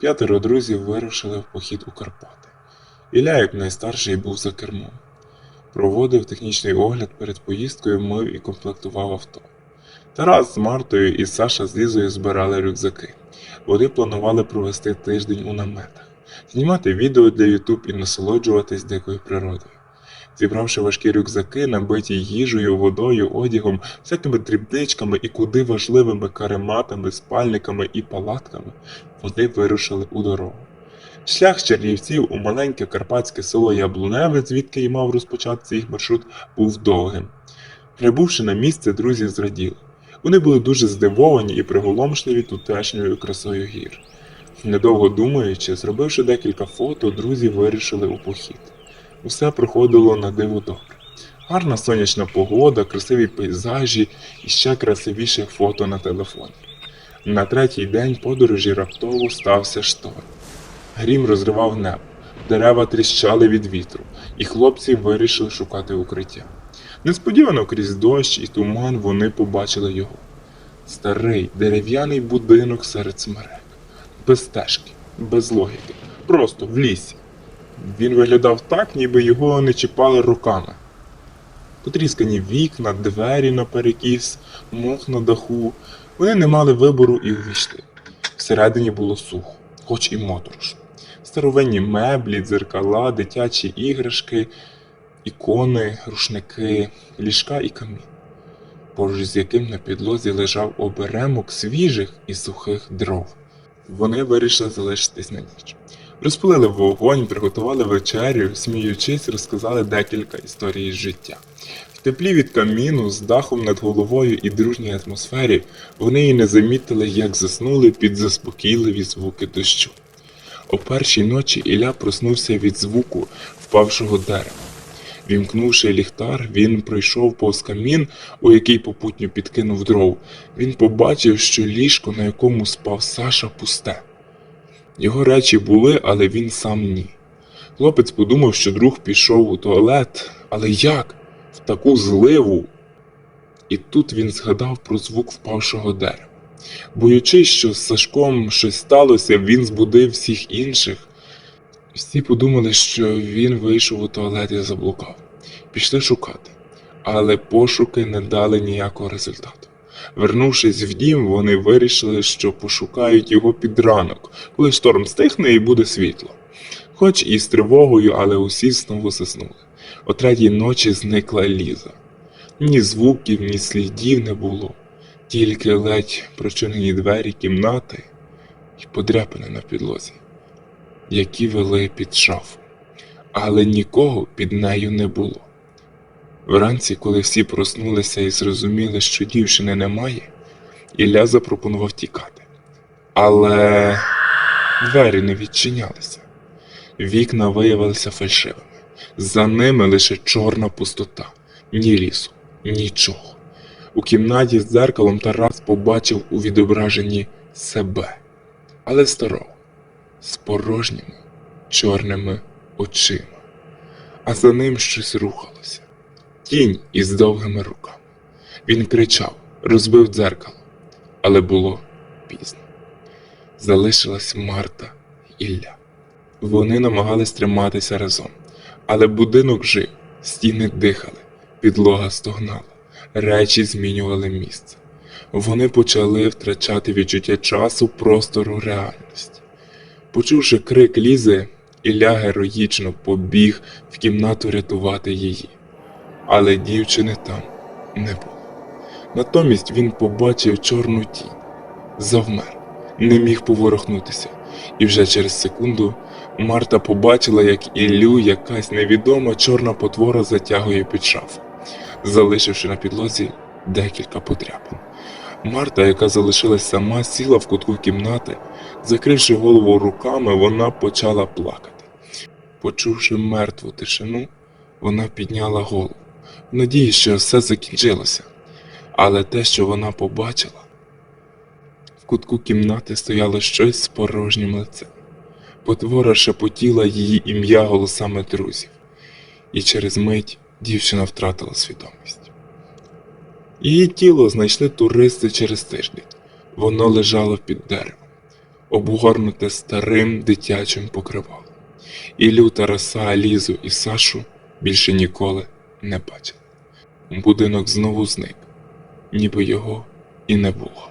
П'ятеро друзів вирушили в похід у Карпати. Ілля, як найстарший, був за кермом. Проводив технічний огляд перед поїздкою, мив і комплектував авто. Тарас з Мартою і Саша з Лізою збирали рюкзаки. Вони планували провести тиждень у наметах, знімати відео для YouTube і насолоджуватись дикою природою. Зібравши важкі рюкзаки, набиті їжею, водою, одягом, всякими дрібничками і куди важливими карематами, спальниками і палатками, вони вирушили у дорогу. Шлях з Чернівців у маленьке карпатське село Яблуневе, звідки й мав розпочатися їх маршрут, був довгим. Прибувши на місце, друзі зраділи. Вони були дуже здивовані і приголомшливі тутешньою красою гір. Недовго думаючи, зробивши декілька фото, друзі вирішили у похід. Усе проходило на диво добре. Гарна сонячна погода, красиві пейзажі і ще красивіше фото на телефоні. На третій день подорожі раптово стався шторм. Грім розривав небо, дерева тріщали від вітру, і хлопці вирішили шукати укриття. Несподівано крізь дощ і туман вони побачили його. Старий дерев'яний будинок серед смерек. Без стежки, без логіки, просто в лісі. Він виглядав так, ніби його не чіпали руками. Потріскані вікна, двері наперекіс, мох на даху. Вони не мали вибору і увійшли. Всередині було сухо, хоч і моторошно. Старовинні меблі, дзеркала, дитячі іграшки, ікони, рушники, ліжка і камін, поруч з яким на підлозі лежав оберемок свіжих і сухих дров. Вони вирішили залишитись на ніч. Розпалили вогонь, приготували вечерю, сміючись, розказали декілька історій з життя. В теплі від каміну, з дахом над головою і дружній атмосфері вони і не замітили, як заснули під заспокійливі звуки дощу. О першій ночі Ілля проснувся від звуку впавшого дерева. Вімкнувши ліхтар, він пройшов повз камін, у який попутньо підкинув дров. Він побачив, що ліжко, на якому спав Саша, пусте. Його речі були, але він сам ні. Хлопець подумав, що друг пішов у туалет, але як? В таку зливу. І тут він згадав про звук впавшого дерева. Боючись, що з Сашком щось сталося, він збудив всіх інших. Всі подумали, що він вийшов у туалет і заблукав. Пішли шукати, але пошуки не дали ніякого результату. Вернувшись в дім, вони вирішили, що пошукають його під ранок, коли шторм стихне і буде світло. Хоч і з тривогою, але усі знову заснули. О третій ночі зникла Ліза. Ні звуків, ні слідів не було, тільки ледь прочинені двері кімнати і подряпини на підлозі, які вели під шафу. Але нікого під нею не було. Вранці, коли всі проснулися і зрозуміли, що дівчини немає, Ілля запропонував тікати. Але двері не відчинялися. Вікна виявилися фальшивими. За ними лише чорна пустота, ні лісу, нічого. У кімнаті з дзеркалом Тарас побачив у відображенні себе, але старого, з порожніми чорними очима, а за ним щось рухалося. Тінь із довгими руками. Він кричав, розбив дзеркало, але було пізно. Залишилась Марта і Ілля. Вони намагались триматися разом, але будинок жив, стіни дихали, підлога стогнала, речі змінювали місце. Вони почали втрачати відчуття часу, простору реальності. Почувши крик Лізи, Ілля героїчно побіг в кімнату рятувати її. Але дівчини там не було. Натомість він побачив чорну тінь, завмер, не міг поворухнутися, і вже через секунду Марта побачила, як Іллю якась невідома чорна потвора затягує під шафу, залишивши на підлозі декілька подряпин. Марта, яка залишилась сама, сіла в кутку кімнати, закривши голову руками, вона почала плакати. Почувши мертву тишину, вона підняла голову, в надії, що все закінчилося. Але те, що вона побачила, в кутку кімнати стояло щось з порожнім лицем. Потвора шепотіла її ім'я голосами друзів, і через мить дівчина втратила свідомість. Її тіло знайшли туристи через тиждень. Воно лежало під деревом. обгорнуте старим дитячим покривалом. Іллю, Тараса, Лізу і Сашу більше ніколи не бачили. Будинок знову зник, ніби його і не було.